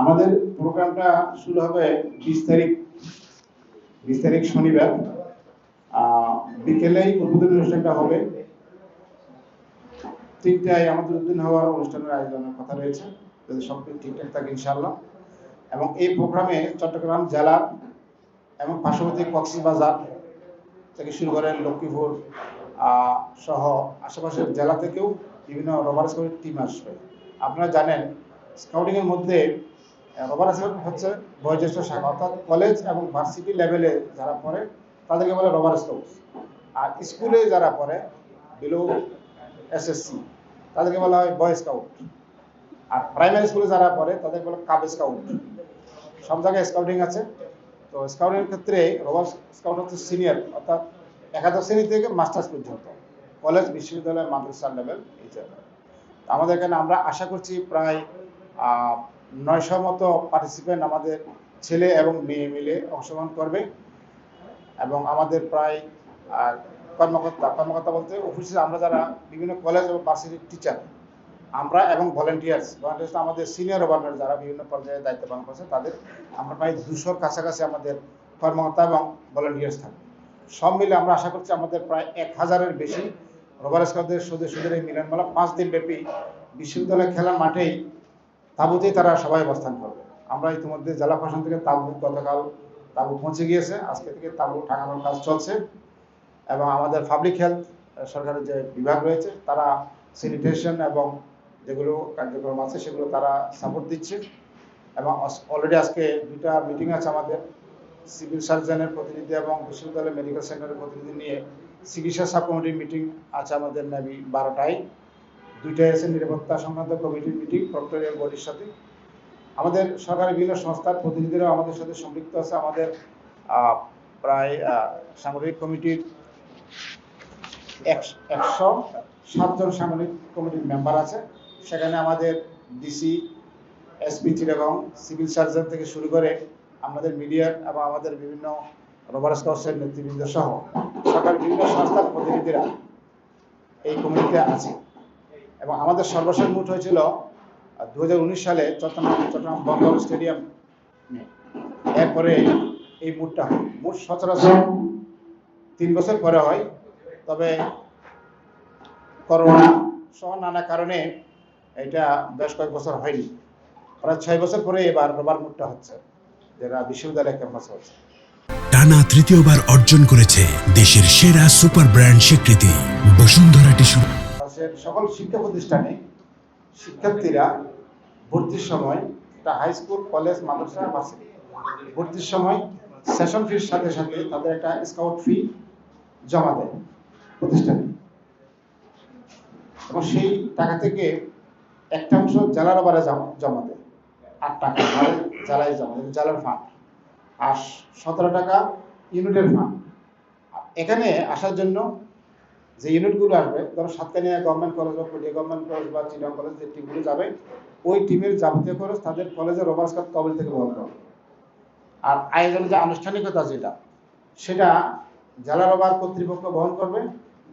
আমাদের প্রোগ্রামটা শুরু হবে বিশ তারিখ বিশ তারিখ শনিবার। বিকেলেই উদ্বোধনী অনুষ্ঠানটা হবে। তিনটায় আমাদের উদ্বোধন হওয়ার অনুষ্ঠানের আয়োজনের কথা রয়েছে। যদি সব ঠিকঠাক থাকে, ইনশাআল্লাহ। এবং এই প্রোগ্রামে চট্টগ্রাম জেলা এবং পার্শ্ববর্তী কক্সবাজার থেকে শুরু করে লক্ষ্মীপুর সহ আশেপাশের জেলা থেকেও বিভিন্ন রবার স্কাউটের টিম আসবে। আপনারা জানেন স্কাউটিং এর মধ্যে রবার স্কাউট হচ্ছে বয়োজ্যেষ্ঠ শাখা অর্থাৎ কলেজ এবং ভার্সিটি লেভেলে যারা পড়ে, তাদেরকে বলে রবার স্কাউট আর স্কুলে যারা পড়ে বিলো এসএসসি তাদেরকে বলা হয় বয় স্কাউট আর প্রাইমারি স্কুলে যারা পড়ে, তাদেরকে বলে কাব স্কাউট সব জায়গায় স্কাউটিং আছে। তো স্কাউটিং ক্ষেত্রে রবার স্কাউট হচ্ছে সিনিয়র অর্থাৎ একাদশ শ্রেণি থেকে মাস্টার্স পর্যন্ত। কলেজ বিশ্ববিদ্যালয় মাদ্রাসা লেভেল এই আমাদের এখানে আমরা আশা করছি প্রায় নয়শো মতো পার্টিসিপেন্ট আমাদের ছেলে এবং মেয়ে মিলে অংশগ্রহণ করবে এবং আমাদের প্রায় কর্মকর্তা কর্মকর্তা বলতে অফিসে আমরা যারা বিভিন্ন কলেজ এবং ভার্সিটির টিচার আমরা এবং ভলেন্টিয়ার্স ভলেন্টিয়ার্স আমাদের সিনিয়র ওভারনার যারা বিভিন্ন পর্যায়ে দায়িত্ব পালন করছে, তাদের আমরা প্রায় দুশোর কাছাকাছি আমাদের কর্মকর্তা এবং ভলেন্টিয়ার্স থাকবে। সব মিলে আমরা আশা করছি আমাদের প্রায় এক হাজারের বেশি রোবার স্কাউটদের সদস্যদের এই মিলনমেলা পাঁচ দিন ব্যাপী বিশ্ববিদ্যালয় খেলার মাঠেই তাঁবুতেই তারা সবাই অবস্থান করবে। আমরা ইতিমধ্যে জেলা প্রশাসন থেকে তাঁবু গতকাল তাঁবু পৌঁছে গিয়েছে। আজকে থেকে তাঁবু টাঙানোর কাজ চলছে এবং আমাদের পাবলিক হেলথ সরকারের যে বিভাগ রয়েছে, তারা স্যানিটেশন এবং যেগুলো কার্যক্রম আছে, সেগুলো তারা সাপোর্ট দিচ্ছে। এবং অলরেডি আজকে দুটা মিটিং আছে আমাদের। সিভিল সার্জনের প্রতিনিধি এবং বিশ্ববিদ্যালয় মেডিকেল সেন্টারের প্রতিনিধি নিয়ে চিকিৎসা সাব কমিটির মিটিং আছে আমাদের নাবি বারোটায়। দুইটায় আছে নিরাপত্তা সংক্রান্ত কমিটির মিটিং প্রক্টোরিয়াল বডির সাথে। আমাদের সরকারি বিভিন্ন সংস্থার প্রতিনিধিরাও আমাদের সাথে সম্পৃক্ত আছে। আমাদের প্রায় সাংগঠনিক কমিটির একশ- সাতজন সাংগঠনিক কমিটির মেম্বার আছে। সেখানে আমাদের DC, SP Chittagong, civil surgeon থেকে শুরু করে আমাদের মিডিয়ার এবং আমাদের বিভিন্ন রবার স্কাউটসের নেতৃবৃন্দ সহ সরকারের বিভিন্ন সংস্থার প্রতিনিধিরা এই কমিটিতে আছে। এবং আমাদের সর্বশেষ মুঠ হয়েছিল দু হাজার উনিশ সালে চট্টগ্রাম চট্টগ্রাম বঙ্গল স্টেডিয়াম এরপরে এই মুঠটা মুড সচরাচর তিন বছর পরে হয়, তবে করোনা সহ নানা কারণে এটা বেশ কয়েক বছর হয়নি। প্রায় ছয় বছর পরে এবার রবার মুডটা হচ্ছে, যেটা বিশ্ববিদ্যালয় ক্যাম্পাসে হচ্ছে। টানা তৃতীয়বার অর্জন করেছে দেশের সেরা সুপার ব্র্যান্ড স্বীকৃতি, বসুন্ধরা টিস্যু ক্লাসের সকল শিক্ষা প্রতিষ্ঠানে শিক্ষার্থীরা ভর্তির সময় এটা হাই স্কুল কলেজ মাদ্রাসা ভার্সিটি ভর্তির সময় সেশন ফির সাথে সাথে তাদের একটা স্কাউট ফি জমা দেয় প্রতিষ্ঠানে। এবং সেই টাকা থেকে একটা অংশ জেলার আবারে জমা দেয়। আট টাকা জেলায় জমা দেয়, জেলার ফান্ড আর সতেরো টাকা ইউনিটের ফান্ড এখানে আসার জন্য যে ইউনিটগুলো আসবে, ধরো সাতকানিয়া গভর্নমেন্ট কলেজ বা পটিয়া গভর্নমেন্ট কলেজ বা চিটাং কলেজ যে টিমগুলো যাবে, ওই টিমের যাবতীয় খরচ তাদের কলেজের রোবার্স কাপ কবল থেকে বহন করবে আর আয়োজনের যে আনুষ্ঠানিকতা যেটা, সেটা জেলা রবার কর্তৃপক্ষ বহন করবে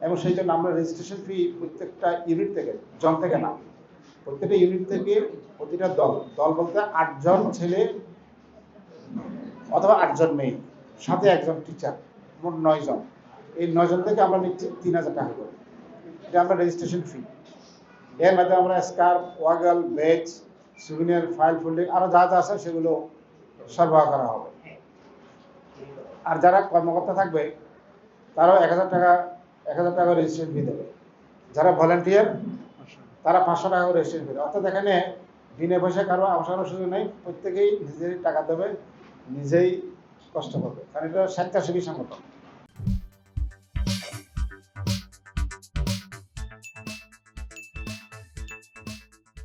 এবং সেই জন্য আমরা রেজিস্ট্রেশন ফি প্রত্যেকটা ইউনিট থেকে, জন থেকে না, প্রত্যেকটা ইউনিট থেকে প্রতিটা দল দল বলতে আটজন ছেলে অথবা আটজন মেয়ে, সাথে একজন টিচার মোট নয় জন এই নয়জন থেকে আমরা নিচ্ছি তিন হাজার টাকা করে। এটা আমরা রেজিস্ট্রেশন ফি এর মাধ্যমে আমরা স্কার্ফ ওয়াগল বেজ সুভিনিয়ার ফাইল ফোল্ডিং আরও যা যা আছে সেগুলো সরবরাহ করা হবে। আর যারা কর্মকর্তা থাকবে, তারাও এক হাজার টাকা, এক হাজার টাকা রেজিস্ট্রেশন ফি দেবে। যারা ভলেন্টিয়ার তারা পাঁচশো টাকা করে রেজিস্ট্রেশন ফি দেবে। অর্থাৎ এখানে বিনা পয়সা কারও আসার সুযোগ নেই, প্রত্যেকেই নিজেই টাকা দেবে, নিজেই কষ্ট করবে। কারণ এটা স্বেচ্ছাসেবী সংগঠন।